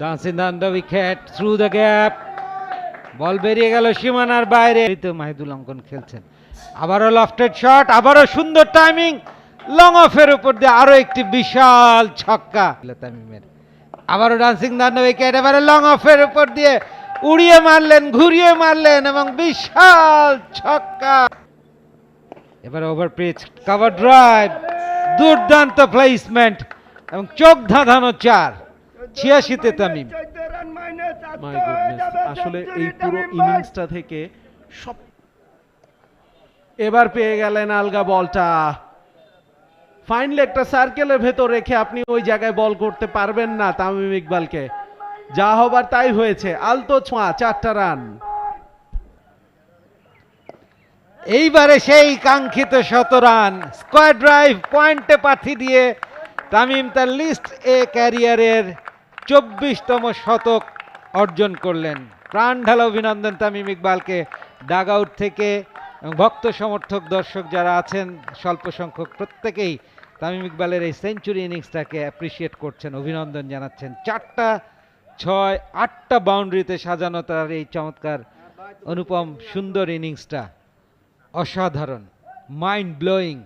Down the wicket through the gap ball বেরিয়ে গেল সীমানার বাইরে। এই তো মাহিদুল অঙ্কন খেলছেন। আবারও লফটেড শট আবারও সুন্দর টাইমিং লং অফের উপর দিয়ে আরও একটি বিশাল ছক্কা। তামিমের। আবারও ডান্সিং ডান উইকেট এবারে লং অফের উপর দিয়ে উড়িয়ে মারলেন ঘুরিয়ে মারলেন এবং বিশাল ছক্কা। এবার ওভার পিচ কভার ড্রাইভ দুর্দান্ত প্লেসমেন্ট এবং চোখ ধাঁধানো চার। ছিয়াশিতে তামিম। মাই গুডনেস আসলে এই পুরো ইনিংসটা থেকে সব এবার পেয়ে গেলেন আলগা বলটা। ফাইনালি একটা সার্কেলের ভেতর রেখে আপনি ওই জায়গায় বল করতে পারবেন না তামিম ইকবালকে। যা হবার তাই হয়েছে। আলতো ছোঁয়া চারটা রান। এইবারে সেই কাঙ্ক্ষিত শত রান। স্কোয়ার ড্রাইভ পয়েন্টে পাঠি দিয়ে তামিম তার লিস্ট এ ক্যারিয়ারের চব্বিশতম শতক অর্জন করলেন। প্রাণ ঢালা অভিনন্দন তামিম ইকবালকে। ডাগ আউট থেকে এবং ভক্ত সমর্থক দর্শক যারা আছেন, স্বল্প সংখ্যক প্রত্যেকেই তামিম ইকবালের এই সেঞ্চুরি ইনিংসটাকে অ্যাপ্রিসিয়েট করছেন, অভিনন্দন জানাচ্ছেন। চারটা, ছয়, আটটা বাউন্ডারিতে সাজানো তার এই চমৎকার অনুপম সুন্দর ইনিংসটা অসাধারণ মাইন্ড ব্লোয়িং